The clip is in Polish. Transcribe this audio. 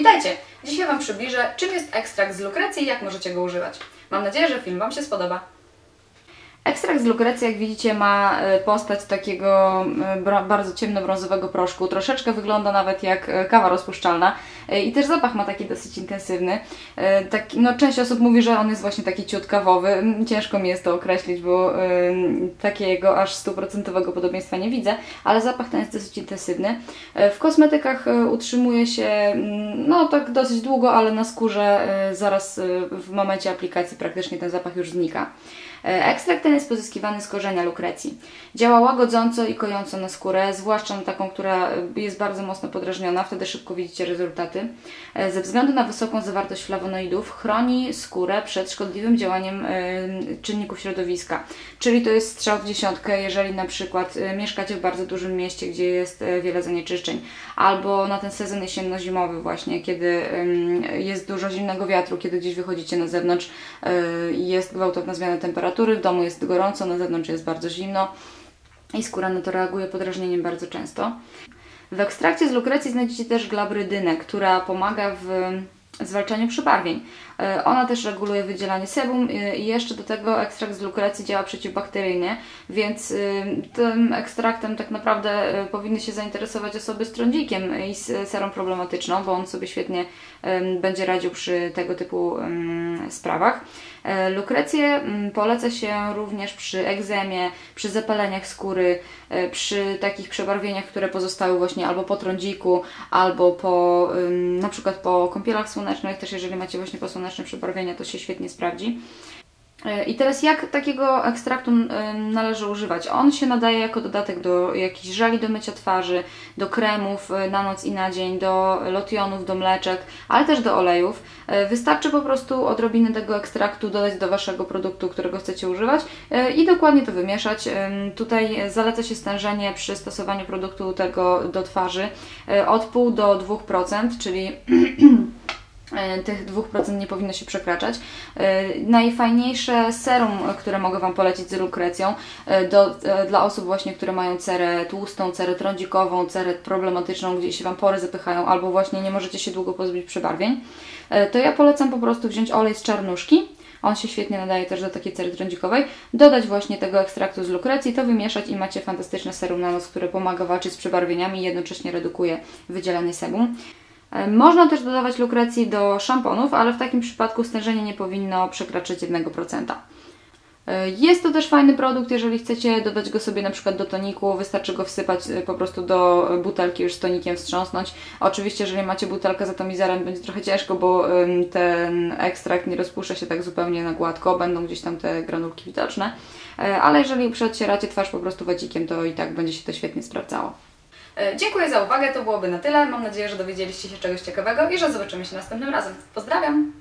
Witajcie! Dzisiaj Wam przybliżę, czym jest ekstrakt z lukrecji i jak możecie go używać. Mam nadzieję, że film Wam się spodoba. Ekstrakt z lukrecji, jak widzicie, ma e, postać takiego bardzo ciemnobrązowego proszku. Troszeczkę wygląda nawet jak e, kawa rozpuszczalna E, i też zapach ma taki dosyć intensywny. Taki, no, część osób mówi, że on jest właśnie taki ciut kawowy. Ciężko mi jest to określić, bo takiego aż stuprocentowego podobieństwa nie widzę, ale zapach ten jest dosyć intensywny. W kosmetykach utrzymuje się no tak dosyć długo, ale na skórze zaraz w momencie aplikacji praktycznie ten zapach już znika. Ekstrakt ten jest pozyskiwany z korzenia lukrecji. Działa łagodząco i kojąco na skórę, zwłaszcza na taką, która jest bardzo mocno podrażniona, wtedy szybko widzicie rezultaty. E, Ze względu na wysoką zawartość flawonoidów chroni skórę przed szkodliwym działaniem e, czynników środowiska. Czyli to jest strzał w dziesiątkę, jeżeli na przykład e, mieszkacie w bardzo dużym mieście, gdzie jest wiele zanieczyszczeń, albo na ten sezon jesienno-zimowy właśnie, kiedy jest dużo zimnego wiatru, kiedy gdzieś wychodzicie na zewnątrz i jest gwałtowna zmiana temperatury, w domu jest gorąco, na zewnątrz jest bardzo zimno i skóra na to reaguje podrażnieniem bardzo często. W ekstrakcie z lukrecji znajdziecie też glabrydynę, która pomaga w zwalczaniu przebarwień. E, Ona też reguluje wydzielanie sebum i jeszcze do tego ekstrakt z lukrecji działa przeciwbakteryjnie, więc y, tym ekstraktem tak naprawdę y, powinny się zainteresować osoby z trądzikiem i z serą problematyczną, bo on sobie świetnie będzie radził przy tego typu sprawach. E, Lukrecję poleca się również przy egzemie, przy zapaleniach skóry, e, przy takich przebarwieniach, które pozostały właśnie albo po trądziku, albo po na przykład po kąpielach słonecznych, też jeżeli macie właśnie posłoneczne przebarwienia, to się świetnie sprawdzi. E, I teraz jak takiego ekstraktu ym, należy używać? On się nadaje jako dodatek do jakichś żeli do mycia twarzy, do kremów y, na noc i na dzień, do lotionów, do mleczek, ale też do olejów. E, Wystarczy po prostu odrobinę tego ekstraktu dodać do Waszego produktu, którego chcecie używać e, i dokładnie to wymieszać. Ym, Tutaj zaleca się stężenie przy stosowaniu produktu tego do twarzy e, od pół do 2%, czyli E, tych 2% nie powinno się przekraczać. E, Najfajniejsze serum, które mogę Wam polecić z lukrecją e, do, e, dla osób właśnie, które mają cerę tłustą, cerę trądzikową, cerę problematyczną, gdzie się Wam pory zapychają albo właśnie nie możecie się długo pozbyć przebarwień, e, to ja polecam po prostu wziąć olej z czarnuszki, on się świetnie nadaje też do takiej cery trądzikowej. Dodać właśnie tego ekstraktu z lukrecji, to wymieszać i macie fantastyczne serum na noc, które pomaga walczyć z przebarwieniami i jednocześnie redukuje wydzielanie sebum. E, Można też dodawać lukrecji do szamponów, ale w takim przypadku stężenie nie powinno przekraczać 1%. E, Jest to też fajny produkt, jeżeli chcecie dodać go sobie na przykład do toniku, wystarczy go wsypać e, po prostu do butelki już z tonikiem wstrząsnąć. Oczywiście, jeżeli macie butelkę z atomizerem, będzie trochę ciężko, bo ten ekstrakt nie rozpuszcza się tak zupełnie na gładko, będą gdzieś tam te granulki widoczne, ale jeżeli przecieracie twarz po prostu wadzikiem, to i tak będzie się to świetnie sprawdzało. E, Dziękuję za uwagę, to byłoby na tyle. Mam nadzieję, że dowiedzieliście się czegoś ciekawego i że zobaczymy się następnym razem. Pozdrawiam!